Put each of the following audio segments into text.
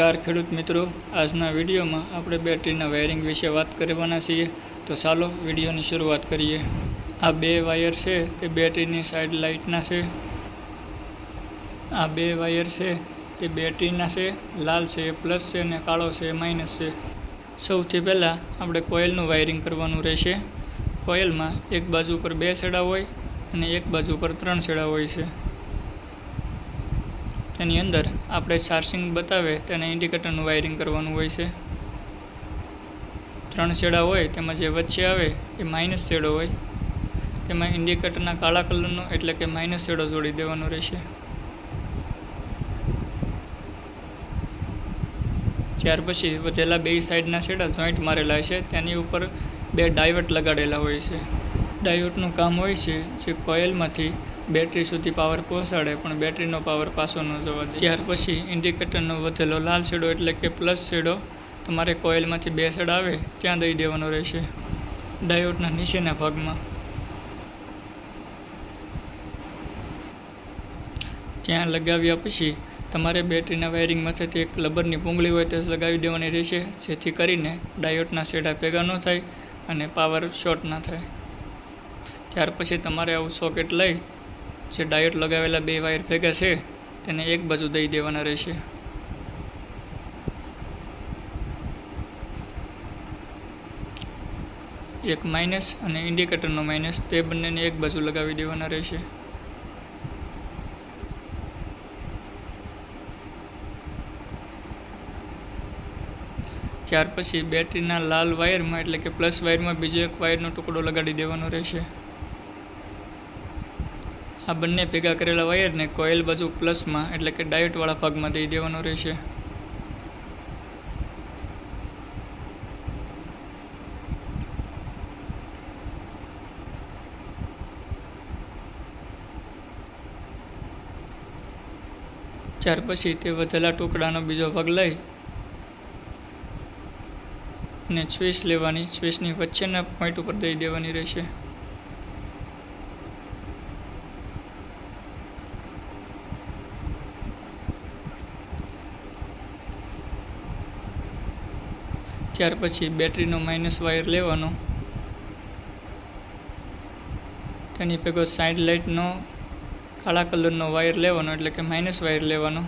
નમસ્કાર ખેડૂત મિત્રો. આજના વિડીયોમાં આપણે બેટરીના વાયરિંગ વિશે વાત કરવાના છીએ. તો ચાલો વિડીયોની શરૂઆત કરીએ. આ બે વાયર છે તે બેટરીની સાઈડ લાઇટના છે. આ બે વાયર છે તે બેટરીના છે. લાલ છે પ્લસ છે અને કાળો છે, એ માઇનસ છે. સૌથી પહેલાં આપણે કોઇલનું વાયરિંગ કરવાનું રહેશે. કોઇલમાં એક બાજુ પર બે છેડા હોય અને એક બાજુ પર ત્રણ છેડા હોય છે. તેની અંદર આપણે ચાર્જિંગ બતાવે તેને ઇન્ડિકેટરનું વાયરિંગ કરવાનું હોય છે. ત્રણ છેડા હોય, તેમાં જે વચ્ચે આવે એ માઇનસ છેડો હોય. તેમાં ઇન્ડિકેટરના કાળા કલરનો એટલે કે માઇનસ છેડો જોડી દેવાનો રહેશે. ત્યાર પછી વધેલા બે સાઈડના છેડા જોઈન્ટ મારેલા છે, તેની ઉપર બે ડાયવર્ટ લગાડેલા હોય છે. ડાયોડનું કામ હોય છે, જે કોઇલમાંથી બેટરી સુધી પાવર પહોંચાડે, પણ બેટરીનો પાવર પાછો ન જવા દે. ત્યાર પછી ઇન્ડિકેટરનો વધેલો લાલ છેડો એટલે કે પ્લસ છેડો તમારે કોઇલમાંથી બે સેડ આવે, ત્યાં દઈ દેવાનો રહેશે. ડાયોડના નીચેના ભાગમાં. ત્યાં લગાવ્યા પછી તમારે બેટરીના વાયરિંગ માથેથી એક લબરની પૂંગળી હોય તે લગાવી દેવાની રહેશે, જેથી કરીને ડાયોટના શેડા ભેગા ન થાય અને પાવર શોર્ટ ના થાય. ત્યાર પછી તમારે આવું સોકેટ લઈ જે ડાયોડ લગાવેલા બે વાયર ભેગા છે, તેને એક બાજુ દઈ દેવાના રહેશે. એક માઇનસ અને ઇન્ડિકેટરનો માઇનસ, તે બંનેને એક બાજુ લગાવી દેવાના રહેશે. ત્યાર પછી બેટરીના લાલ વાયરમાં, એટલે કે પ્લસ વાયરમાં, બીજો એક વાયરનો ટુકડો લગાડી દેવાનો રહેશે. આ બંને ભેગા કરેલા વાયરને કોઇલ બાજુ પ્લસમાં એટલે કે ડાયોડવાળા ભાગમાં દઈ દેવાનો રહેશે. ત્યાર પછી તે વધેલા ટુકડાનો બીજો ભાગ લઈ અને સ્વિચ લેવાની સ્વિચની વચ્ચેના પોઈન્ટ ઉપર દઈ દેવાની રહેશે. ત્યાર પછી બેટરીનો માઇનસ વાયર લેવાનો. તેની ભેગો સાઈડ લાઇટનો કાળા કલરનો વાયર લેવાનો, એટલે કે માઇનસ વાયર લેવાનો.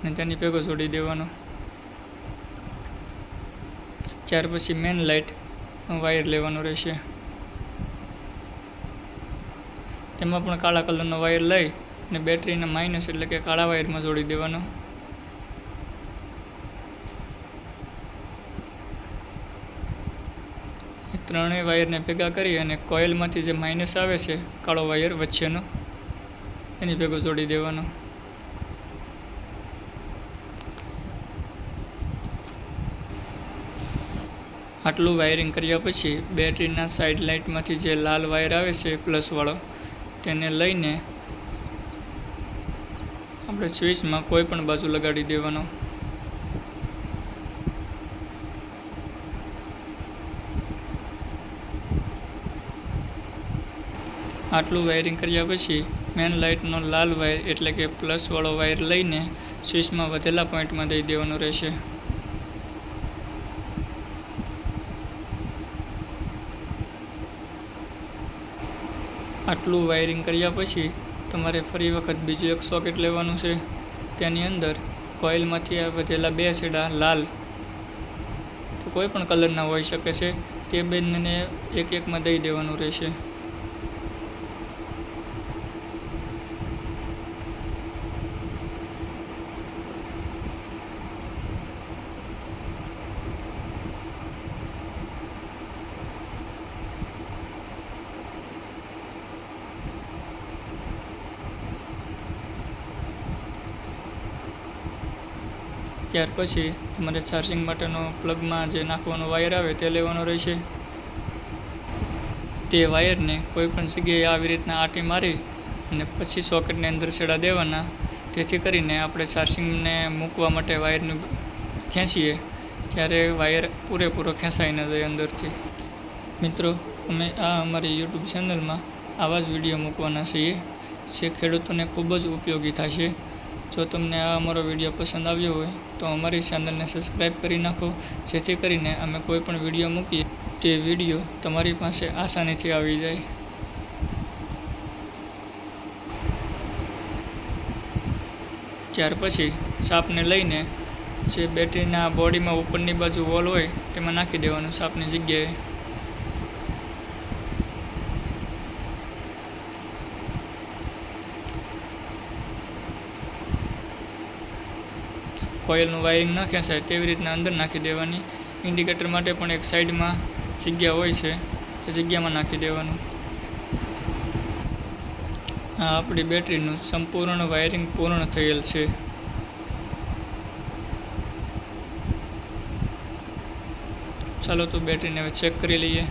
અને તેની ભેગો જોડી દેવાનો. ત્યાર પછી મેન લાઇટનો વાયર લેવાનો રહેશે. તેમાં પણ કાળા કલરનો વાયર લઈ અને બેટરીને માઇનસ એટલે કે કાળા વાયરમાં જોડી દેવાનો. ત્રણેય વાયરને ભેગા કરી અને કોઇલમાંથી જે માઇનસ આવે છે, કાળો વાયર વચ્ચેનો, એની ભેગો જોડી દેવાનો. આટલું વાયરિંગ કર્યા પછી બેટરીના સાઈડ લાઇટમાંથી જે લાલ વાયર આવે છે પ્લસવાળો તેને લઈને આપણે સ્વિચમાં કોઈ પણ બાજુ લગાડી દેવાનો. આટલું વાયરિંગ કર્યા પછી મેન લાઇટનો લાલ વાયર એટલે કે પ્લસવાળો વાયર લઈને સ્વિચમાં વધેલા પોઈન્ટમાં દઈ દેવાનો રહેશે. આટલું વાયરિંગ કર્યા પછી તમારે ફરી વખત બીજું એક સોકેટ લેવાનું છે. તેની અંદર કોઇલમાંથી આ વધેલા બે છેડા લાલ. તો કોઈ પણ કલરના હોઈ શકે છે. તે બંનેને એક એકમાં દઈ દેવાનું રહેશે. ત્યાર પછી તમારે ચાર્જિંગ માટેનો પ્લગમાં જે નાખવાનો વાયર આવે તે લેવાનો રહેશે. તે વાયરને કોઈપણ જગ્યાએ આવી રીતના આટી મારી અને પછી સોકેટની અંદર છેડા દેવાના. જેથી કરીને આપણે ચાર્જિંગને મૂકવા માટે વાયરનું ખેંચીએ ત્યારે વાયર પૂરેપૂરો ખેંચાઈ ન જાય અંદરથી. મિત્રો, અમે આ અમારી યુટ્યુબ ચેનલમાં આવા જ વીડિયો મૂકવાના છીએ, જે ખેડૂતોને ખૂબ જ ઉપયોગી થશે જો તમને આ અમારો વીડિયો પસંદ આવ્યો હોય, તો અમારી ચેનલને સબસ્ક્રાઈબ કરી નાખો, જેથી કરીને અમે કોઈ પણ વીડિયો મૂકીએ, તે વીડિયો તમારી પાસે આસાનીથી આવી જાય. ત્યાર પછી સાપને લઈને જે બેટરીના બોડીમાં ઉપરની બાજુ વોલ હોય, તેમાં નાખી દેવાનું સાપની જગ્યાએ. કોઇલનું વાયરિંગ ન ખેંચાય તેવી રીતના અંદર નાખી દેવાની. ઇન્ડિકેટર માટે પણ એક સાઈડમાં જગ્યા હોય છે, તે જગ્યામાં નાખી દેવાનું. આ આપણી બેટરીનું સંપૂર્ણ વાયરિંગ પૂર્ણ થયેલ છે. ચાલો તો બેટરીને હવે ચેક કરી લઈએ.